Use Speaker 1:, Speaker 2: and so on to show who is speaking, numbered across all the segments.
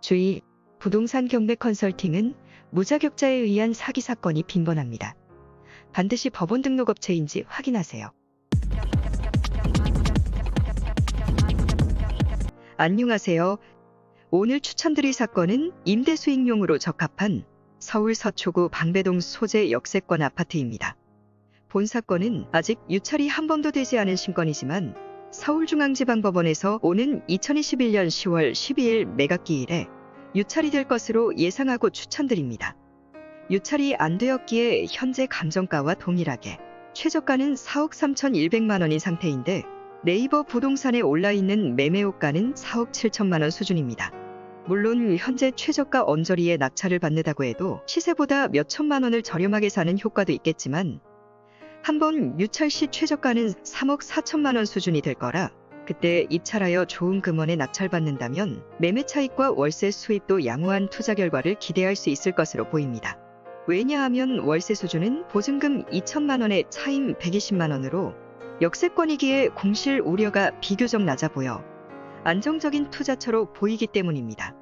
Speaker 1: 주의, 부동산 경매 컨설팅은 무자격자에 의한 사기 사건이 빈번합니다. 반드시 법원 등록업체인지 확인하세요. 안녕하세요. 오늘 추천드릴 사건은 임대 수익용으로 적합한 서울 서초구 방배동 소재 역세권 아파트입니다. 본 사건은 아직 유찰이 한 번도 되지 않은 신건이지만 서울중앙지방법원에서 오는 2021년 10월 12일 매각기일에 유찰이 될 것으로 예상하고 추천드립니다. 유찰이 안 되었기에 현재 감정가와 동일하게 최저가는 4억 3,100만 원인 상태인데 네이버 부동산에 올라있는 매매호가는 4억 7천만 원 수준입니다. 물론 현재 최저가 언저리에 낙찰을 받는다고 해도 시세보다 몇 천만 원을 저렴하게 사는 효과도 있겠지만 한번 유찰 시 최저가는 3억 4천만 원 수준이 될 거라 그때 입찰하여 좋은 금원에 낙찰받는다면 매매 차익과 월세 수입도 양호한 투자 결과를 기대할 수 있을 것으로 보입니다. 왜냐하면 월세 수준은 보증금 2천만 원에 차임 120만 원으로 역세권이기에 공실 우려가 비교적 낮아 보여 안정적인 투자처로 보이기 때문입니다.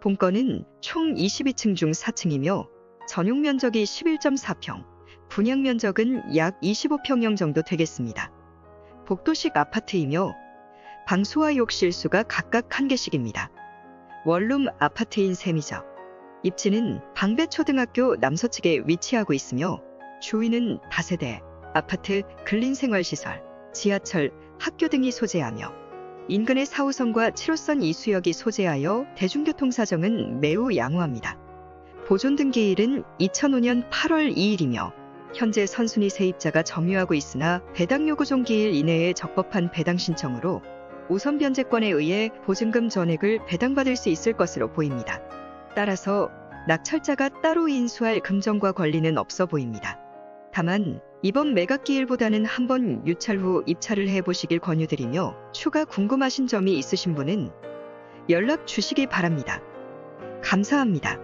Speaker 1: 본건은 총 22층 중 4층이며 전용 면적이 11.4평, 분양 면적은 약 25평형 정도 되겠습니다. 복도식 아파트이며 방수와 욕실 수가 각각 한 개씩입니다. 원룸 아파트인 셈이죠. 입지는 방배초등학교 남서측에 위치하고 있으며 주위는 다세대, 아파트, 근린생활시설, 지하철, 학교 등이 소재하며 인근의 4호선과 7호선 이수역이 소재하여 대중교통 사정은 매우 양호합니다. 보존 등기일은 2005년 8월 2일이며 현재 선순위 세입자가 점유하고 있으나 배당 요구 종기일 이내에 적법한 배당 신청으로 우선 변제권에 의해 보증금 전액을 배당받을 수 있을 것으로 보입니다. 따라서 낙찰자가 따로 인수할 금전과 권리는 없어 보입니다. 다만 이번 매각기일보다는 한 번 유찰 후 입찰을 해보시길 권유드리며 추가 궁금하신 점이 있으신 분은 연락 주시기 바랍니다. 감사합니다.